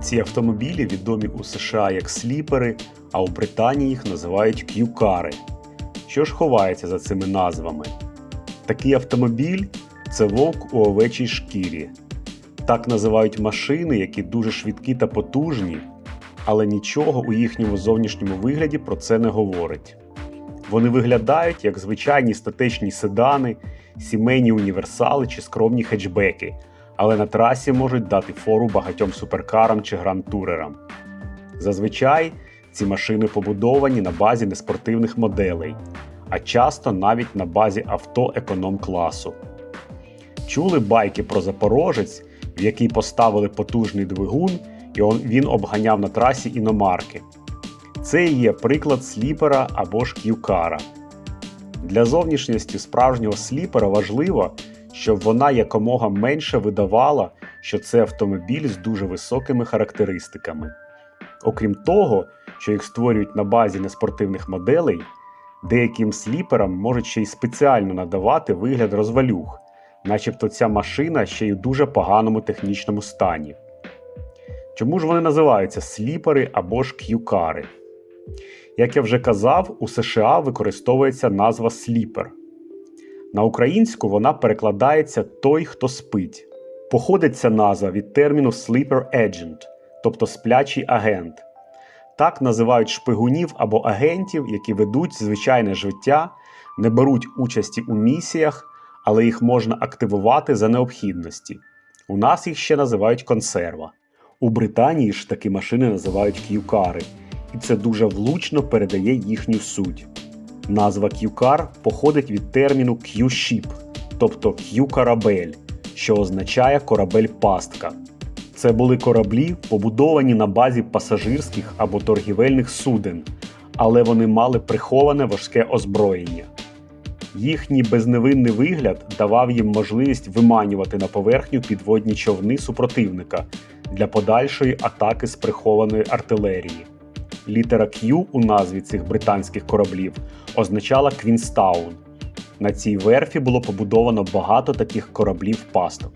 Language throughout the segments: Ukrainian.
Ці автомобілі відомі у США як сліпери, а у Британії їх називають к'юкари. Що ж ховається за цими назвами? Такий автомобіль це вовк у овечій шкірі. Так називають машини, які дуже швидкі та потужні, але нічого у їхньому зовнішньому вигляді про це не говорить. Вони виглядають як звичайні статечні седани, сімейні універсали чи скромні хетчбеки, але на трасі можуть дати фору багатьом суперкарам чи гранд-турерам. Зазвичай ці машини побудовані на базі неспортивних моделей, а часто навіть на базі авто економ-класу. Чули байки про Запорожець, в який поставили потужний двигун, і він обганяв на трасі іномарки. Це і є приклад сліпера або ж к'юкара. Для зовнішності справжнього сліпера важливо, щоб вона якомога менше видавала, що це автомобіль з дуже високими характеристиками. Окрім того, що їх створюють на базі неспортивних моделей, деяким сліперам можуть ще й спеціально надавати вигляд розвалюх, начебто ця машина ще й у дуже поганому технічному стані. Чому ж вони називаються сліпери або ж к'юкари? Як я вже казав, у США використовується назва сліпер. На українську вона перекладається той, хто спить. Походить ця назва від терміну sleeper agent, тобто сплячий агент. Так називають шпигунів або агентів, які ведуть звичайне життя, не беруть участі у місіях, але їх можна активувати за необхідності. У нас їх ще називають консерва. У Британії ж такі машини називають к'юкари, і це дуже влучно передає їхню суть. Назва к'юкар походить від терміну Q-ship, тобто Q-корабель, що означає корабель-пастка. Це були кораблі, побудовані на базі пасажирських або торгівельних суден, але вони мали приховане важке озброєння. Їхній безневинний вигляд давав їм можливість виманювати на поверхню підводні човни супротивника для подальшої атаки з прихованої артилерії. Літера Q у назві цих британських кораблів означала Квінстаун. На цій верфі було побудовано багато таких кораблів пасток.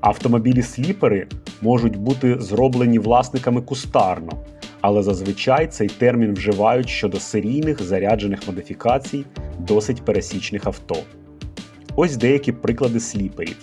Автомобілі-сліпери можуть бути зроблені власниками кустарно, але зазвичай цей термін вживають щодо серійних заряджених модифікацій досить пересічних авто. Ось деякі приклади сліперів.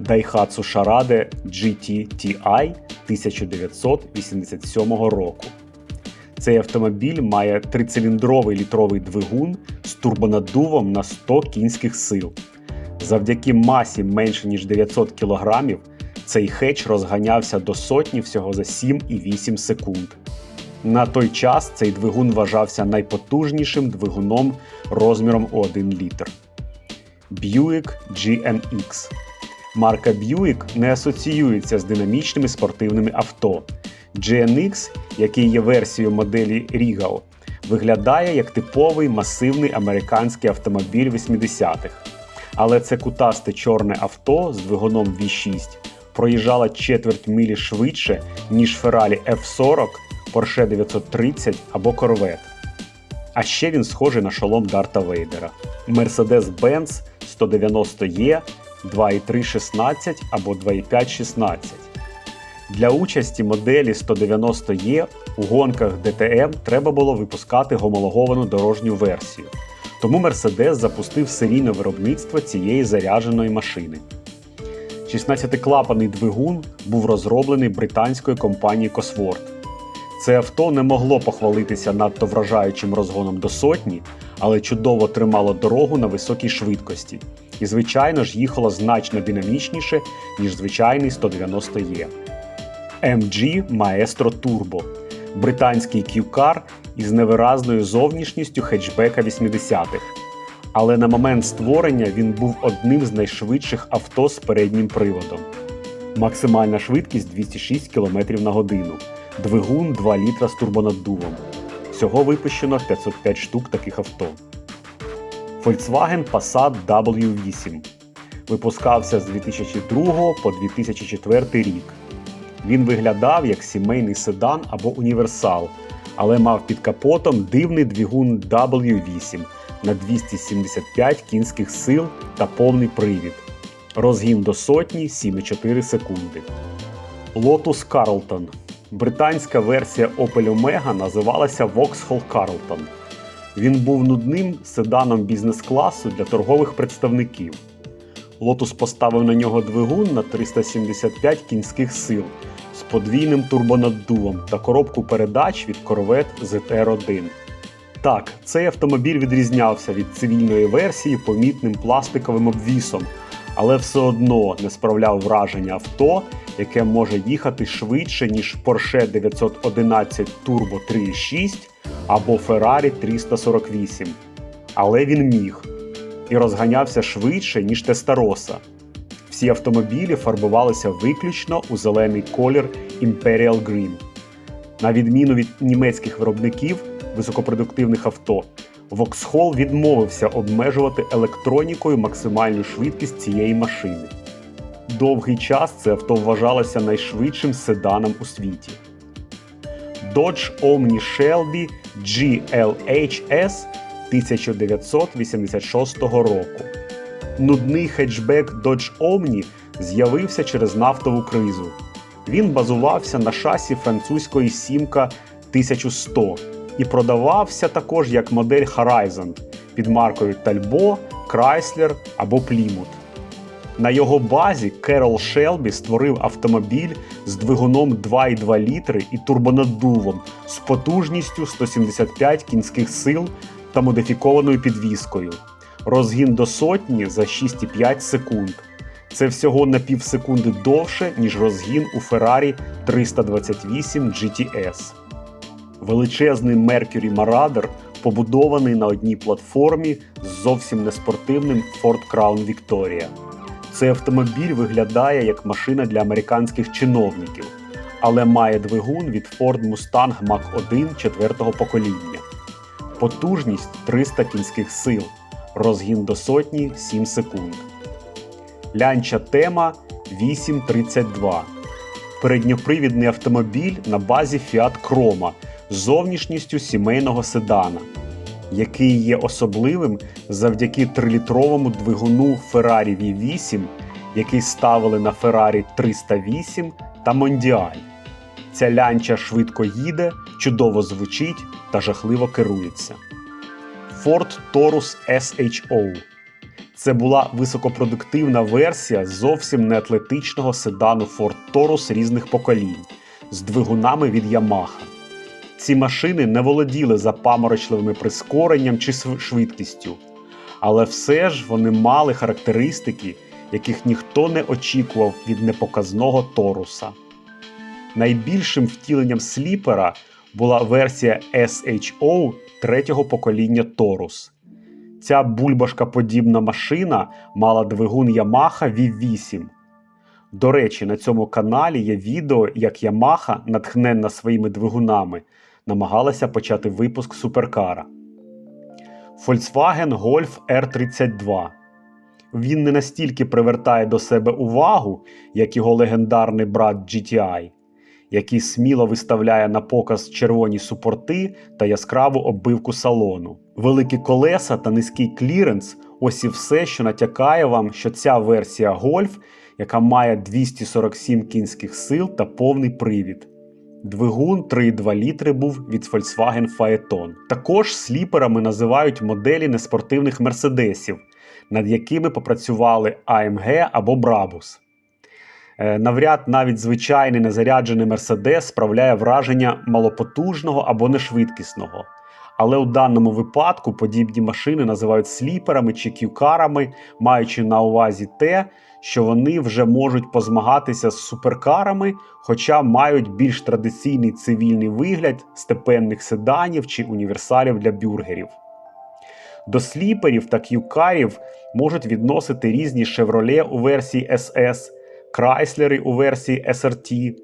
Daihatsu Charade GT TI 1987 року. Цей автомобіль має трициліндровий літровий двигун з турбонаддувом на 100 кінських сил. Завдяки масі менше ніж 900 кг цей хетч розганявся до сотні всього за 7,8 секунд. На той час цей двигун вважався найпотужнішим двигуном розміром у 1 літр. Buick GNX Марка Buick не асоціюється з динамічними спортивними авто. GNX, який є версією моделі Regal, виглядає як типовий масивний американський автомобіль 80-х. Але це кутасте чорне авто з двигуном V6 проїжджало четверть милі швидше, ніж Ferrari F40, Porsche 930 або Corvette. А ще він схожий на шолом Дарта Вейдера. Mercedes-Benz 190E 2.316 або 2.516. Для участі моделі 190E у гонках DTM треба було випускати гомологовану дорожню версію. Тому Mercedes запустив серійне виробництво цієї зарядженої машини. 16-клапаний двигун був розроблений британською компанією Cosworth. Це авто не могло похвалитися надто вражаючим розгоном до сотні, але чудово тримало дорогу на високій швидкості. І, звичайно ж, їхало значно динамічніше, ніж звичайний 190E. MG Maestro Turbo британський Q-Car із невиразною зовнішністю хетчбека 80-х. Але на момент створення він був одним з найшвидших авто з переднім приводом. Максимальна швидкість 206 км на годину, двигун 2 літра з турбонаддувом. Всього випущено 505 штук таких авто. Volkswagen Passat W8 випускався з 2002 по 2004 рік. Він виглядав як сімейний седан або універсал, але мав під капотом дивний двигун W8 на 275 кінських сил та повний привід. Розгін до сотні 7,4 секунди. Lotus Carlton. Британська версія Opel Omega називалася Vauxhall Carlton. Він був нудним седаном бізнес-класу для торгових представників. Lotus поставив на нього двигун на 375 кінських сил з подвійним турбонаддувом та коробку передач від Corvette ZR1. Так, цей автомобіль відрізнявся від цивільної версії помітним пластиковим обвісом, але все одно не справляв враження авто, яке може їхати швидше, ніж Porsche 911 Turbo 3.6 або Ferrari 348. Але він міг і розганявся швидше, ніж Тестароса. Всі автомобілі фарбувалися виключно у зелений колір Imperial Green. На відміну від німецьких виробників високопродуктивних авто, Vauxhall відмовився обмежувати електронікою максимальну швидкість цієї машини. Довгий час це авто вважалося найшвидшим седаном у світі. Dodge Omni Shelby GLHS 1986 року. Нудний хетчбек Dodge Omni з'явився через нафтову кризу. Він базувався на шасі французької сімка 1100 і продавався також як модель Horizon під маркою Talbot, Chrysler або Plymouth. На його базі Керол Шелбі створив автомобіль з двигуном 2,2 літри і турбонаддувом з потужністю 175 кінських сил та модифікованою підвіскою. Розгін до сотні за 6,5 секунд. Це всього на пів секунди довше, ніж розгін у Ferrari 328 GTS. Величезний Mercury Marauder побудований на одній платформі з зовсім неспортивним Ford Crown Victoria. Цей автомобіль виглядає як машина для американських чиновників, але має двигун від Ford Mustang Mach-1 четвертого покоління. Потужність 300 кінських сил, розгін до сотні 7 секунд. Лянча тема 832. Передньопривідний автомобіль на базі Fiat Croma з зовнішністю сімейного седана, який є особливим завдяки 3-літровому двигуну Ferrari V8, який ставили на Ferrari 308 та Mondial. Ця лянча швидко їде, чудово звучить та жахливо керується. Ford Taurus SHO це була високопродуктивна версія зовсім не атлетичного седану Ford Taurus різних поколінь з двигунами від Yamaha. Ці машини не володіли запаморочливими прискоренням чи швидкістю, але все ж вони мали характеристики, яких ніхто не очікував від непоказного Торуса. Найбільшим втіленням сліпера була версія SHO третього покоління Торус. Ця бульбашкоподібна машина мала двигун Yamaha V8. До речі, на цьому каналі є відео, як Yamaha, натхненна своїми двигунами, намагалася почати випуск суперкара. Volkswagen Golf R32. Він не настільки привертає до себе увагу, як його легендарний брат GTI, який сміло виставляє на показ червоні супорти та яскраву оббивку салону. Великі колеса та низький кліренс ось і все, що натякає вам, що ця версія Golf, яка має 247 кінських сил та повний привід. Двигун 3,2 літри був від Volkswagen Phaeton. Також сліперами називають моделі неспортивних мерседесів, над якими попрацювали AMG або Brabus. Е, Навряд навіть звичайний незаряджений Мерседес справляє враження малопотужного або нешвидкісного. Але у даному випадку подібні машини називають сліперами чи кюкарами, маючи на увазі те, що вони вже можуть позмагатися з суперкарами, хоча мають більш традиційний цивільний вигляд степенних седанів чи універсалів для бюргерів. До сліперів та кюкарів можуть відносити різні Chevrolet у версії SS, Chrysler у версії SRT,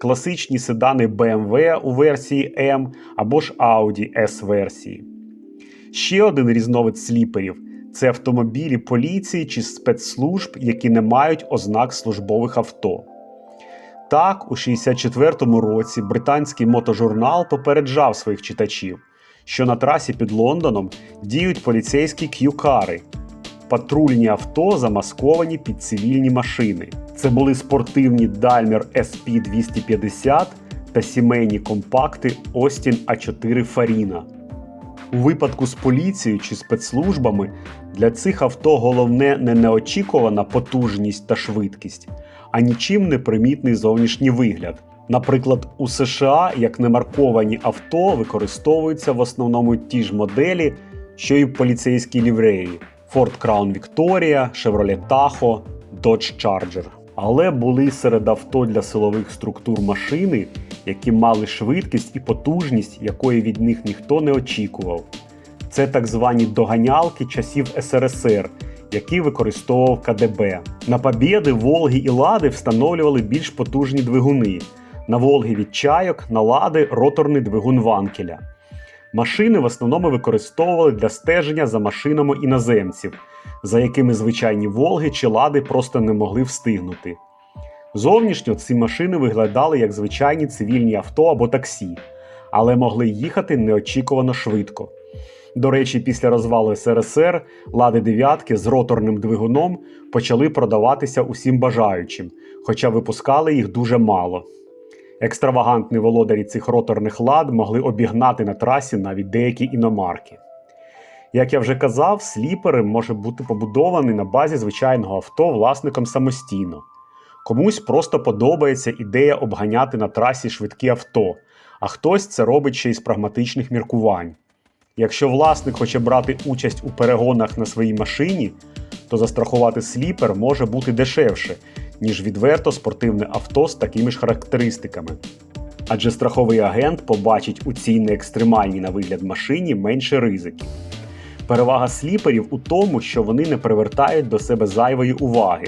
класичні седани BMW у версії M або ж Audi S версії. Ще один різновид сліперів це автомобілі поліції чи спецслужб, які не мають ознак службових авто. Так, у 64-му році британський мотожурнал попереджав своїх читачів, що на трасі під Лондоном діють поліцейські к'юкари. патрульні авто, замасковані під цивільні машини. Це були спортивні Daimler SP250 та сімейні компакти Austin A4 Farina. У випадку з поліцією чи спецслужбами для цих авто головне не неочікувана потужність та швидкість, а нічим не примітний зовнішній вигляд. Наприклад, у США як немарковані авто використовуються в основному ті ж моделі, що й в поліцейській лівреї: Ford Crown Victoria, Chevrolet Tahoe, Dodge Charger. Але були серед авто для силових структур машини, які мали швидкість і потужність, якої від них ніхто не очікував. Це так звані доганялки часів СРСР, які використовував КДБ. На Побєди, Волги і Лади встановлювали більш потужні двигуни. На Волги від чайок, на Лади роторний двигун Ванкеля. Машини в основному використовували для стеження за машинами іноземців, за якими звичайні Волги чи Лади просто не могли встигнути. Зовнішньо ці машини виглядали як звичайні цивільні авто або таксі, але могли їхати неочікувано швидко. До речі, після розвалу СРСР лади дев'ятки з роторним двигуном почали продаватися усім бажаючим, хоча випускали їх дуже мало. Екстравагантні володарі цих роторних лад могли обігнати на трасі навіть деякі іномарки. Як я вже казав, сліпери може бути побудований на базі звичайного авто власником самостійно. Комусь просто подобається ідея обганяти на трасі швидкі авто, а хтось це робить ще із прагматичних міркувань. Якщо власник хоче брати участь у перегонах на своїй машині, то застрахувати сліпер може бути дешевше, ніж відверто спортивне авто з такими ж характеристиками. Адже страховий агент побачить у цій неекстремальній на вигляд машині менше ризиків. Перевага сліперів у тому, що вони не привертають до себе зайвої уваги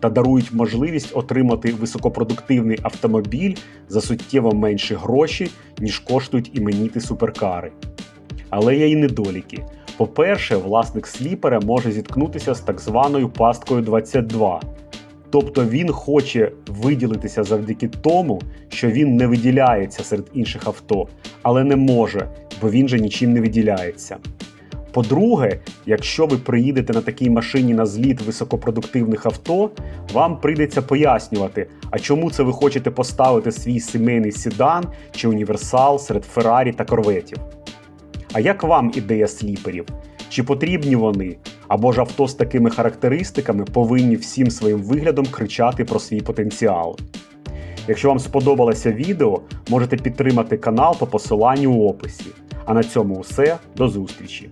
та дарують можливість отримати високопродуктивний автомобіль за суттєво менші гроші, ніж коштують іменіти суперкари. Але є й недоліки. По-перше, власник сліпера може зіткнутися з так званою пасткою 22. Тобто він хоче виділитися завдяки тому, що він не виділяється серед інших авто, але не може, бо він же нічим не виділяється. По-друге, якщо ви приїдете на такій машині на зліт високопродуктивних авто, вам прийдеться пояснювати, а чому це ви хочете поставити свій сімейний седан чи універсал серед Феррарі та корветів. А як вам ідея сліперів? Чи потрібні вони? Або ж авто з такими характеристиками повинні всім своїм виглядом кричати про свій потенціал? Якщо вам сподобалося відео, можете підтримати канал по посиланню у описі. А на цьому все. До зустрічі!